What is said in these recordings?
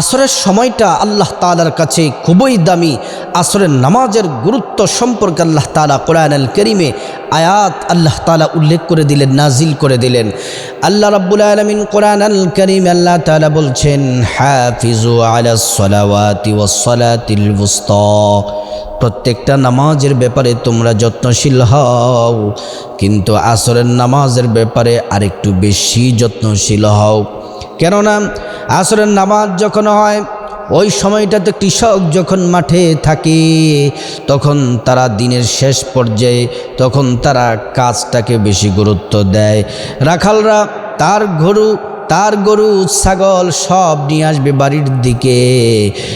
আসরের সময়টা আল্লাহ তালার কাছে খুবই দামি। আসরের নামাজের গুরুত্ব সম্পর্কে আল্লাহ তালা কোরআন আল করিমে আয়াত আল্লাহ তালা উল্লেখ করে দিলেন নাজিল করে দিলেন। আল্লাহ রাব্বুল আলমিন কোরআন আল করিম আল্লাহ তালা বলছেন প্রত্যেকটা নামাজের ব্যাপারে তোমরা যত্নশীল হও, কিন্তু আসরের নামাজের ব্যাপারে আরেকটু বেশি যত্নশীল হও। কেননা আসরের নামাজ যখন হয়, ওই সময়টাতে কৃষক যখন মাঠে থাকে, তখন তারা দিনের শেষ পর্যায়ে, তখন তারা কাজটাকে বেশি গুরুত্ব দেয়। রাখালরা তার গরু তার গরু, ছাগল সব নিয়ে আসবে বাড়ির দিকে।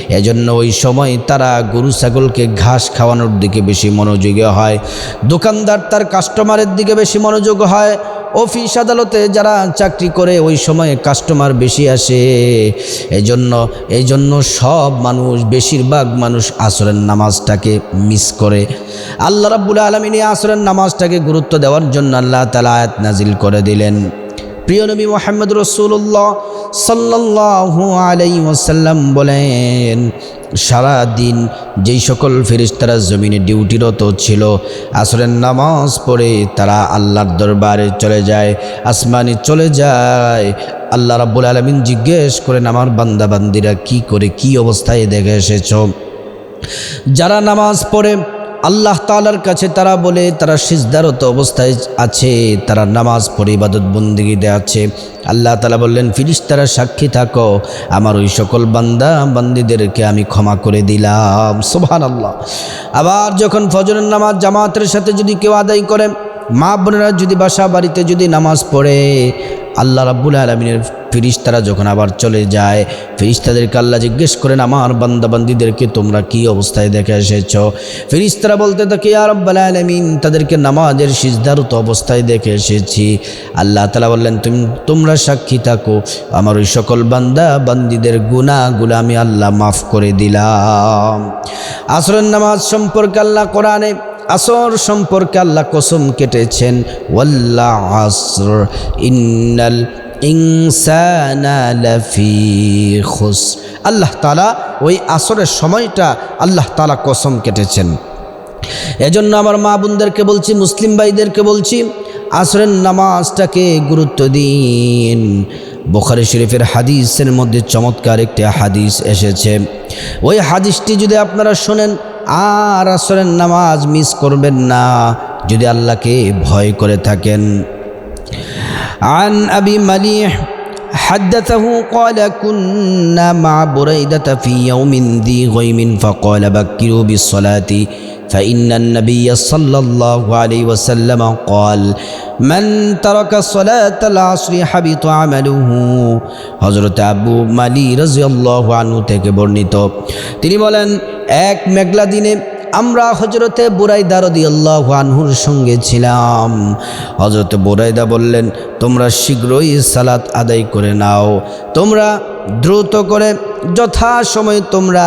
এজন্য ওই সময় তারা গরু, ছাগলকে ঘাস খাওয়ানোর দিকে বেশি মনোযোগী হয়। দোকানদার তার কাস্টমারের দিকে বেশি মনোযোগ হয়। অফিস আদালতে যারা চাকরি করে, ওই সময়ে কাস্টমার বেশি আসে। এজন্য এই জন্য সব মানুষ, বেশিরভাগ মানুষ আসরের নামাজটাকে মিস করে। আল্লাহ রাব্বুল আলমিনী আসরের নামাজটাকে গুরুত্ব দেওয়ার জন্য আল্লাহ তালা আয়াত নাজিল করে দিলেন। প্রিয় নবী মোহাম্মদ রসুল্লাহ সাল্লাহ আলাই ওসাল্লাম বলেন সারাদিন যেই সকল ফেরিস্তারা জমিনে ডিউটিরত ছিল, আসরের নামাজ পড়ে তারা আল্লাহর দরবারে চলে যায়, আসমানে চলে যায়। আল্লাহ রাব্বুল আলমিন জিজ্ঞেস করেন, আমার বান্দাবান্দিরা কি করে, কি অবস্থায় দেখে এসেছ? যারা নামাজ পড়ে আল্লাহ তালার কাছে তারা বলে, তারা সিজদারত অবস্থায় আছে, তারা নামাজ পড়ে ইবাদত বন্দিগিতে আছে। আল্লাহ তালা বললেন ফিরিস তারা সাক্ষী থাকো, আমার ওই সকল বান্দা, বান্দিদেরকে আমি ক্ষমা করে দিলাম। সোভান আল্লাহ আবার যখন ফজরের নামাজ জামাতের সাথে যদি কেউ আদায় করে, মা বোনেরা যদি বাসা বাড়িতে যদি নামাজ পড়ে, আল্লাহ রাব্বুল আলমিনের ফিরিস্তারা যখন আবার চলে যায়, ফিরিস্তাদেরকে আল্লাহ জিজ্ঞেস করেন, আমার বান্দাবান্দিদেরকে তোমরা কি অবস্থায় দেখে এসেছ? ফিরিস্তারা বলতে থাকে আর রব্বাল আলমিন, তাদেরকে নামাজের সিজদারত অবস্থায় দেখে এসেছি। আল্লাহ তালা বললেন, তুমি, তোমরা সাক্ষী থাকো, আমার ওই সকল বান্দা বান্দিদের গুণাগুলো আমি আল্লাহ মাফ করে দিলাম। আসরের নামাজ সম্পর্কে আল্লাহ কোরআনে, আসর সম্পর্কে আল্লাহ কসম কেটেছেন ওয়াল্লাহ আসর ইন্নাল খুস। আল্লাহ তালা ওই আসরের সময়টা আল্লাহ তালা কসম কেটেছেন। এজন্য আমার মা বোনদেরকে বলছি, মুসলিম ভাইদেরকে বলছি, আসরের নামাজটাকে গুরুত্ব দিন। বোখারি শরীফের হাদিসের মধ্যে চমৎকার একটি হাদিস এসেছে। ওই হাদিসটি যদি আপনারা শোনেন, আর আসরের নামাজ মিস করবেন না, যদি আল্লাহকে ভয় করে থাকেন। عن أبي مليح حدثه قال كنا مع بريدة في يوم ذي غيم فقال بكروا بالصلاة فإن النبي صلى الله عليه وسلم قال من ترك صلاة العصر حبط عمله হজরত আবু মালি রাজিয়াল্লাহু আনহু থেকে বর্ণিত তিনি বলেন এক মেঘলা দিনে আমরা হজরতে বুরাইদা রদি আল্লাহ আনহুর সঙ্গে ছিলাম। হজরত বুরাইদা বললেন, তোমরা শীঘ্রই সালাত আদায় করে নাও। তোমরা দ্রুত করে যথা সময় তোমরা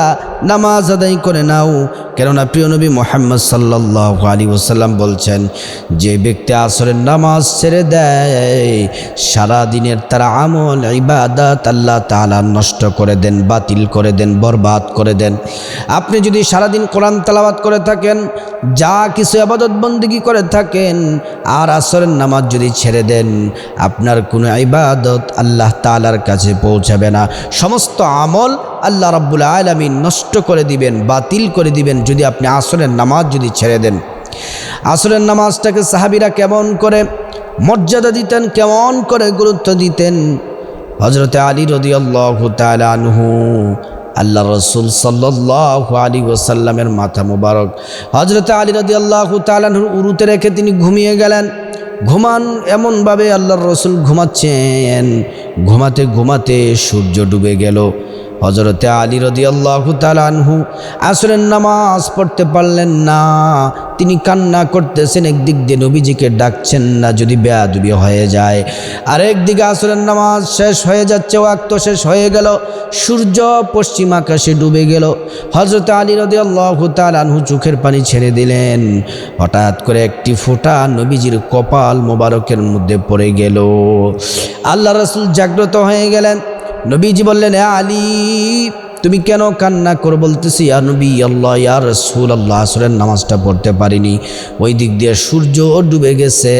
নামাজ আদায় করে নাও। কেননা প্রিয় নবী মোহাম্মদ সাল্লাহ আলী ওসাল্লাম বলছেন, যে ব্যক্তি আসরের নামাজ ছেড়ে দেয় সারা দিনের তারা আমল, ইবাদাত আল্লাহ তালা নষ্ট করে দেন, বাতিল করে দেন, বরবাদ করে দেন। আপনি যদি সারাদিন কোরআন তালাবাত করে থাকেন, যা কিছু আবাদত বন্দিগি করে থাকেন, আর আসরের নামাজ যদি ছেড়ে দেন, আপনার কোনো ইবাদত আল্লাহ তালার কাছে পৌঁছাবে না। সমস্ত আমল আল্লাহ রাব্বুল আলমিন নষ্ট করে দিবেন, বাতিল করে দিবেন যদি আপনি আসরের নামাজ যদি ছেড়ে দেন। আসরের নামাজটাকে সাহাবিরা কেমন করে মর্যাদা দিতেন, কেমন করে গুরুত্ব দিতেন? হজরতে আলী রদি আল্লাহ আনহু, আল্লাহ রসুল সাল্লাহ আলী ওসাল্লামের মাথা মুবারক। হজরতে আলী রদি আল্লাহ তালানহুর উরুতে রেখে তিনি ঘুমিয়ে গেলেন। ঘুমান এমনভাবে আল্লাহর রসুল ঘুমাচ্ছেন। ঘুমাতে ঘুমাতে সূর্য ডুবে গেল। হজরতে আলী রদি আল্লাহ তালানহু আসরের নামাজ পড়তে পারলেন না। তিনি কান্না করতেছেন, একদিক দিয়ে নবীজিকে ডাকছেন না, যদি বেয়াদুবি হয়ে যায়। আর একদিকে আসরের নামাজ শেষ হয়ে যাচ্ছে, ওয়াক্ত শেষ হয়ে গেল, সূর্য পশ্চিম আকাশে ডুবে গেল। হজরত আলী রদি আল্লাহ তালানহু চোখের পানি ছেড়ে দিলেন। হঠাৎ করে একটি ফোঁটা নবীজির কপাল মোবারকের মধ্যে পড়ে গেল। আল্লাহ রসুল জাগ্রত হয়ে গেলেন। নবীজি বললেন, "এ আলী, তুমি কেন কান্না করে? বলতেছি ইয়া নবী আল্লাহ, ইয়া রসুল আল্লাহ আসরের নামাজটা পড়তে পারিনি। ওই দিক দিয়ে সূর্য ডুবে গেছে।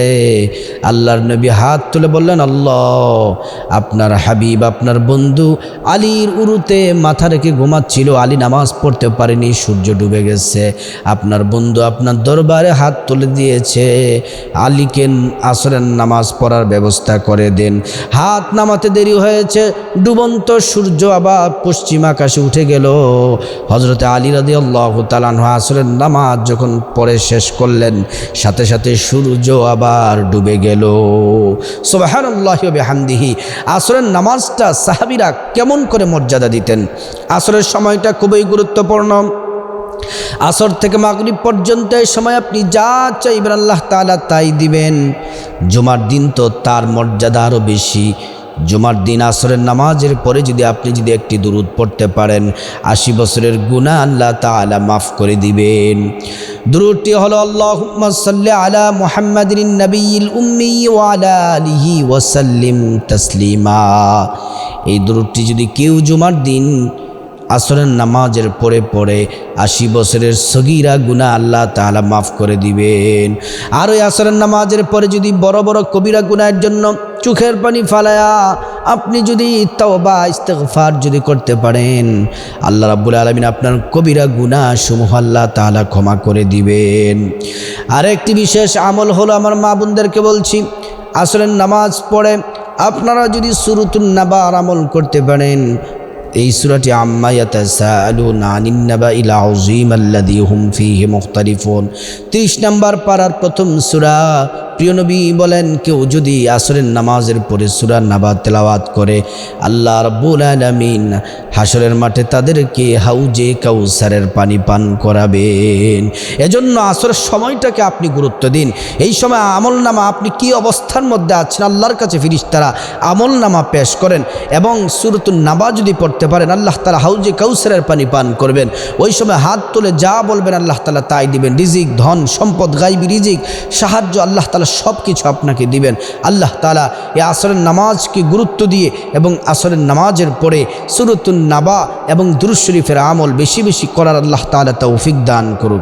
আল্লাহর নবী হাত তুলে বললেন, আল্লাহ, আপনার হাবিব, আপনার বন্ধু আলীর উরুতে মাথা রেখে ঘুমাচ্ছিল। আলী নামাজ পড়তে পারেনি, সূর্য ডুবে গেছে। আপনার বন্ধু আপনার দরবারে হাত তুলে দিয়েছে। আলীকে আসরের নামাজ পড়ার ব্যবস্থা করে দেন। হাত নামাতে দেরি হয়েছে ডুবন্ত সূর্য আবার পশ্চিম আকাশে উঠে গেল। হজরতে আলী রাদি আল্লাহ তালান আসরের নামাজ যখন পরে শেষ করলেন, সাথে সাথে সূর্য আবার ডুবে গেল। সোবাহান আল্লাহ হামদিহি আসরের নামাজটা সাহাবিরা কেমন করে মর্যাদা দিতেন? আসরের সময়টা খুবই গুরুত্বপূর্ণ। আসর থেকে মাগরিব পর্যন্ত এই সময় আপনি যা চাইবেন আল্লাহ তালা তাই দিবেন। জুমার দিন তো তার মর্যাদা আরও বেশি। জুমার দিন আসরের নামাজের পরে যদি আপনি যদি একটি দুরুদ পড়তে পারেন, আশি বছরের গুণা আল্লাহ তালা মাফ করে দিবেন। দুরুদটি হল আল্লাহ আলা মুহাম্মাদিন নবীল ওয়াসাল্লিম তসলিমা। এই দুরুদটি যদি কেউ জুমার দিন আসরের নামাজের পরে পরে আশি বছরের সগিরা গুণা আল্লাহ তাআলা মাফ করে দিবেন। আর ওই আসরের নামাজের পরে যদি বড় বড় কবিরা গুনার জন্য চোখের পানি ফালায়া আপনি যদি তওবা, ইস্তেগফার যদি করতে পারেন, আল্লাহ রাব্বুল আলামিন আপনার কবিরা গুনাহ সমূহ আল্লাহ তাআলা ক্ষমা করে দিবেন। আর একটি বিশেষ আমল হলো আমার মা বোনদেরকে বলছি, আসরের নামাজ পড়ে আপনারা যদি সুরুতুন নাবার আমল করতে পারেন এই সুরাটি আম্মা ইয়াতাসাআলুন আনিন নাবাইল আযীম আল্লাযী হুম ফীহি মুখতালিফুন। 30 নম্বর পাড়ার প্রথম সূরা প্রিয় নবী বলেন, কেউ যদি আসরের নামাজের পরে সূরা নাবা তেলাওয়াত করে, আল্লাহ রাব্বুল আলামিন হাসরের মাঠে তাদেরকে হাউজে কাউসারের পানি পান করাবেন। এজন্য আসরের সময়টাকে আপনি গুরুত্ব দিন। এই সময় আমল নামা, আপনি কি অবস্থার মধ্যে আছেন আল্লাহর কাছে ফিরিস্তারা আমল নামা পেশ করেন এবং সুরতুল নাবা যদি পড়তে পারেন, আল্লাহ তালা হাউজে কাউসারের পানি পান করবেন। ওই সময় হাত তুলে যা বলবেন, আল্লাহ তালা তাই দিবেন। রিজিক, ধন, সম্পদ, গাইবি, রিজিক, সাহায্য আল্লাহ তালা সব কিছু আপনাকে দিবেন। আল্লাহ তালা এই আসরের নামাজকে গুরুত্ব দিয়ে এবং আসরের নামাজের পরে সুরতুন নাবা এবং দুরুশরীফের আমল বেশি বেশি করার আল্লাহ তালা তৌফিক দান করুক।